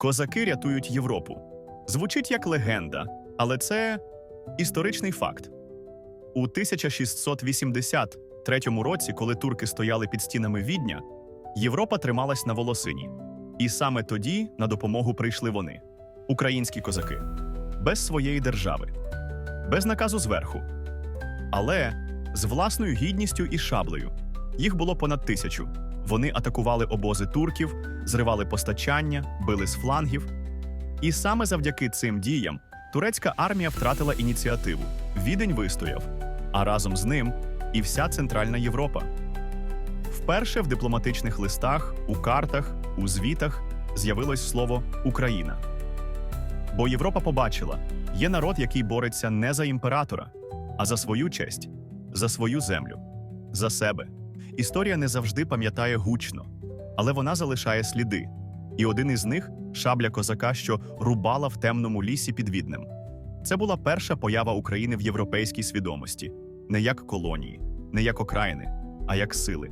Козаки рятують Європу. Звучить як легенда, але це історичний факт. У 1683 році, коли турки стояли під стінами Відня, Європа трималась на волосині. І саме тоді на допомогу прийшли вони українські козаки, без своєї держави, без наказу зверху, але з власною гідністю і шаблею. Їх було понад тисячу. Вони атакували обози турків, зривали постачання, били з флангів. І саме завдяки цим діям турецька армія втратила ініціативу. Відень вистояв, а разом з ним і вся Центральна Європа. Вперше в дипломатичних листах, у картах, у звітах з'явилось слово Україна. Бо Європа побачила, є народ, який бореться не за імператора, а за свою честь, за свою землю, за себе. Історія не завжди пам'ятає гучно, але вона залишає сліди. І один із них шабля козака, що рубала в темному лісі під Віднем. Це була перша поява України в європейській свідомості не як колонії, не як окраїни, а як сили.